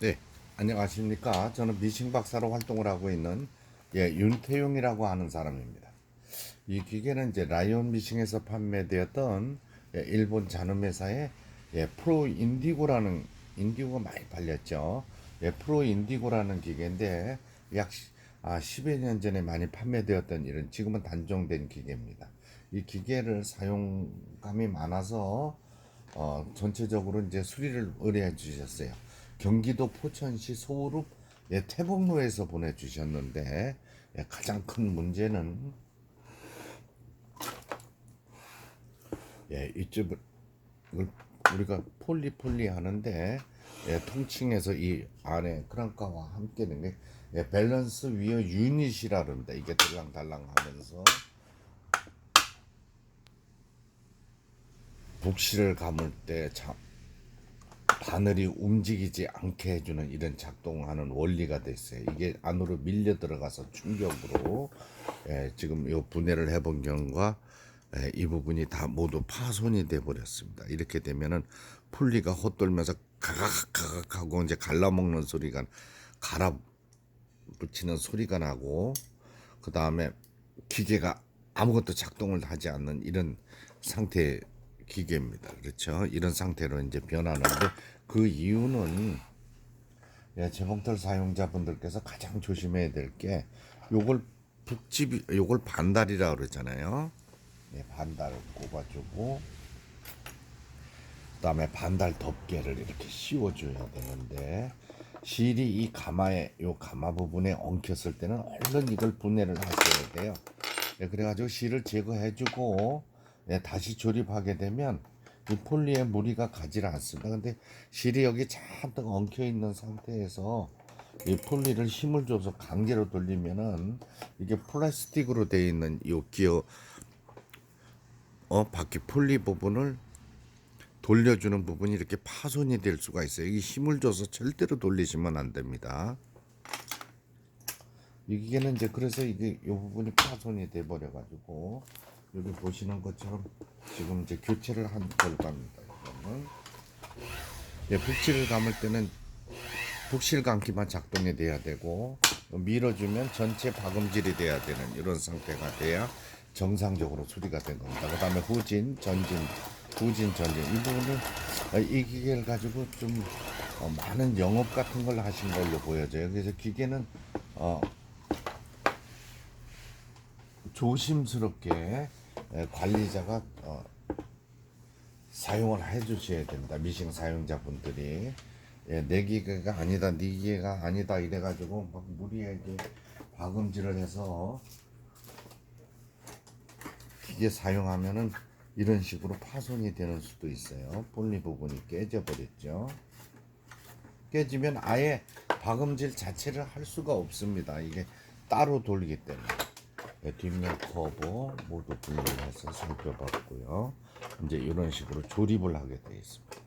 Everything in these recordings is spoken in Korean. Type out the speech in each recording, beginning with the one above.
네, 안녕하십니까. 저는 미싱 박사로 활동을 하고 있는 예, 윤태용이라고 하는 사람입니다. 이 기계는 이제 라이온 미싱에서 판매되었던 예, 일본 잔음 회사의 예, 프로 인디고라는 인디고가 많이 팔렸죠. 예, 프로 인디고라는 기계인데 약 시- 아, 10여 년 전에 많이 판매되었던 이런 지금은 단종된 기계입니다. 이 기계를 사용감이 많아서 어, 전체적으로 이제 수리를 의뢰해 주셨어요. 경기도 포천시 소읍 예, 태복로에서 보내주셨는데 예, 가장 큰 문제는 예, 이쪽을 우리가 폴리 폴리 하는데 예, 통칭해서 이 안에 크랑카와 함께 는 게, 예, 밸런스 위어 유닛이라 그럽니다. 이게 들랑달랑 하면서 북실을 감을 때 참, 바늘이 움직이지 않게 해주는 이런 작동하는 원리가 돼 있어요. 이게 안으로 밀려 들어가서 충격으로 예, 지금 이 분해를 해본 결과 예, 이 부분이 다 모두 파손이 돼 버렸습니다. 이렇게 되면은 풀리가 헛돌면서 가각가각하고 이제 갈라먹는 소리가 갈아 붙이는 소리가 나고 그 다음에 기계가 아무것도 작동을 하지 않는 이런 상태 기계입니다. 그렇죠? 이런 상태로 이제 변하는데 그 이유는 예, 재봉틀 사용자분들께서 가장 조심해야 될 게 요걸 북집이 요걸 반달이라 그러잖아요. 예, 반달을 꼽아주고 그다음에 반달 덮개를 이렇게 씌워줘야 되는데 실이 이 가마에 요 가마 부분에 엉켰을 때는 얼른 이걸 분해를 하셔야 돼요. 예, 그래가지고 실을 제거해주고 예, 다시 조립하게 되면 이 폴리에 무리가 가지를 않습니다. 근데 실이 여기 잔뜩 엉켜 있는 상태에서 이 폴리를 힘을 줘서 강제로 돌리면은 이게 플라스틱으로 되어 있는 이 기어 어 바퀴 폴리 부분을 돌려주는 부분이 이렇게 파손이 될 수가 있어요. 이 힘을 줘서 절대로 돌리시면 안 됩니다. 이 기계는 이제 그래서 이게 이 부분이 파손이 돼 버려 가지고 여기 보시는 것처럼 지금 이제 교체를 한 결과입니다. 이거는 예, 북실을 감을 때는 북실 감기만 작동이 돼야 되고 밀어주면 전체 박음질이 돼야 되는 이런 상태가 돼야 정상적으로 수리가 된 겁니다. 그 다음에 후진, 전진, 후진, 전진 이 부분을 어, 이 기계를 가지고 좀 어, 많은 영업 같은 걸 하신 걸로 보여져요. 그래서 기계는 어, 조심스럽게 에, 관리자가 어, 사용을 해주셔야 됩니다. 미싱 사용자분들이 예, 내 기계가 아니다, 네 기계가 아니다 이래가지고 막 무리하게 박음질을 해서 기계 사용하면은 이런 식으로 파손이 되는 수도 있어요. 폴리 부분이 깨져 버렸죠. 깨지면 아예 박음질 자체를 할 수가 없습니다. 이게 따로 돌리기 때문에. 네, 뒷면 커버 모두 분리해서 살펴봤고요. 이제 이런 식으로 조립을 하게 되어 있습니다.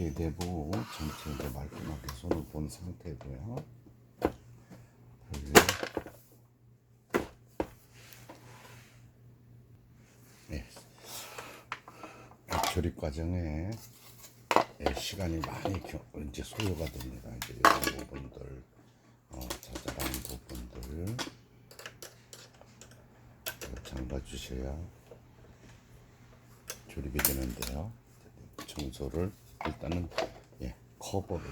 이렇게 내부 전체 이제 말끔하게 손을 본 상태고요. 네. 조립 과정에 예, 시간이 많이 겨- 이제 소요가 됩니다. 이제 이런 부분들, 어, 자잘한 부분들 잠가 주셔야 조립이 되는데요. 청소를 일단은 예, 커버를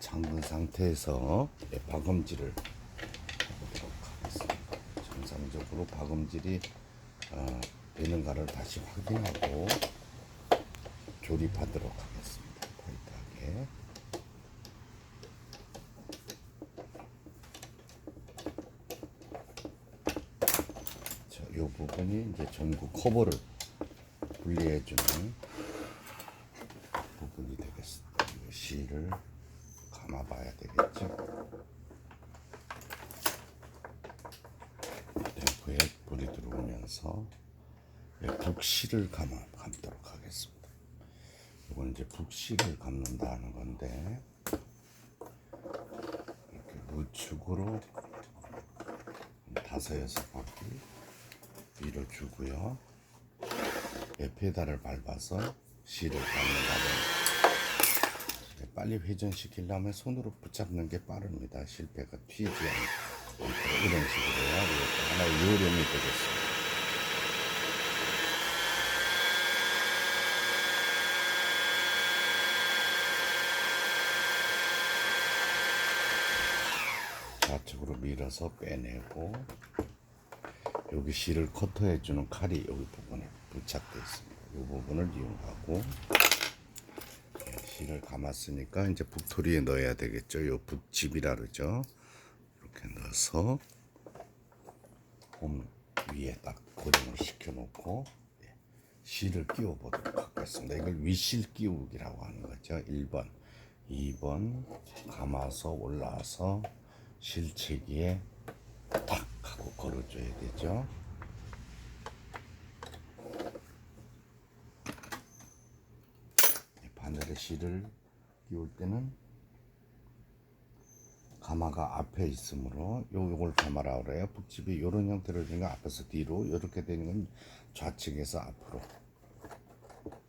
잠근 상태에서 예, 박음질을 해보도록 하겠습니다. 정상적으로 박음질이 어, 되는가를 다시 확인하고 조립하도록 하겠습니다. 타이트하게. 자, 이 부분이 이제 전구 커버를 분리해주는 부분이 되겠습니다. 실을 감아봐야 되겠죠. 탱크에 불이 들어오면서 예, 북실을 감아 감도록 하겠습니다. 이건 이제 북실을 감는다는 건데 이렇게 우측으로 다섯 여섯 바퀴 밀어주고요. 예, 페달을 밟아서 예, 빨리 회전시키려면 손으로 붙잡는 게 빠릅니다. 실패가 튀지 않고 이런 식으로요. 이것도 하나의 요령이 되겠습니다. 좌측으로 밀어서 빼내고 여기 실을 커터해 주는 칼이 여기 부분에 부착되어 있습니다. 이 부분을 이용하고 예, 실을 감았으니까 이제 북토리에 넣어야 되겠죠. 요 북집이라 그러죠. 이렇게 넣어서 홈 위에 딱 고정을 시켜 놓고 예, 실을 끼워 보도록 하겠습니다. 이걸 위실 끼우기라고 하는 거죠. 1번, 2번 감아서 올라와서 실체기에 탁 하고 걸어줘야 되죠. 실을 끼울 때는 가마가 앞에 있으므로 요 요걸 가마라 그래요. 북집이 이런 형태로 되는 거 앞에서 뒤로 이렇게 되는 건 좌측에서 앞으로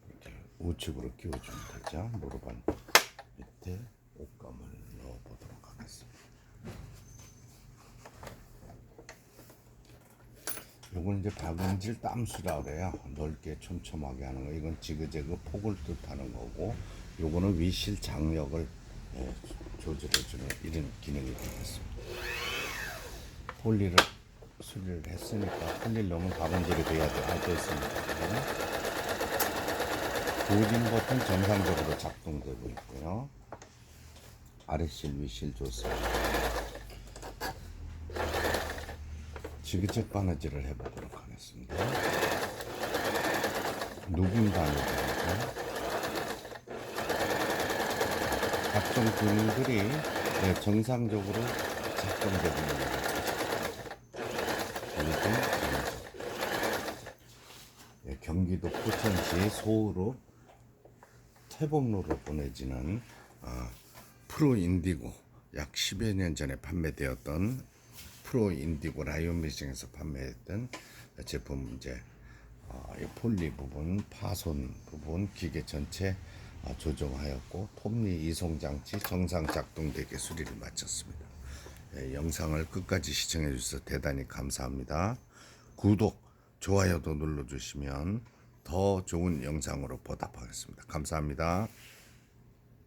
이렇게 우측으로 끼워주면 되죠. 무릎은 밑에 옷감을 넣어보도록 하겠습니다. 요건 이제 박음질 땀수라 그래요. 넓게 촘촘하게 하는 거. 이건 지그재그 폭을 뜻하는 거고, 요거는 위실 장력을 예, 조절해주는 이런 기능이 되겠습니다. 폴리를 수리를 했으니까 폴리를 넣으면 박음질이 돼야 돼. 아, 됐습니다. 도진 버튼 정상적으로 작동되고 있고요. 아래실 위실 좋습니다. 지그재 바느질을 해보도록 하겠습니다. 누빔 바느질이죠. 각종 근들이 네, 정상적으로 것 같습니다. 네, 경기도 포천시 소우로 태복로로 보내지는 어, 프로 인디고 약 10여 년 전에 판매되었던 프로 인디고 라이온 미싱에서 판매했던 제품 이제 어, 이 폴리 부분, 파손 부분, 기계 전체 어, 조정하였고 톱니 이송 장치 정상 작동되게 수리를 마쳤습니다. 예, 영상을 끝까지 시청해 주셔서 대단히 감사합니다. 구독, 좋아요도 눌러주시면 더 좋은 영상으로 보답하겠습니다. 감사합니다.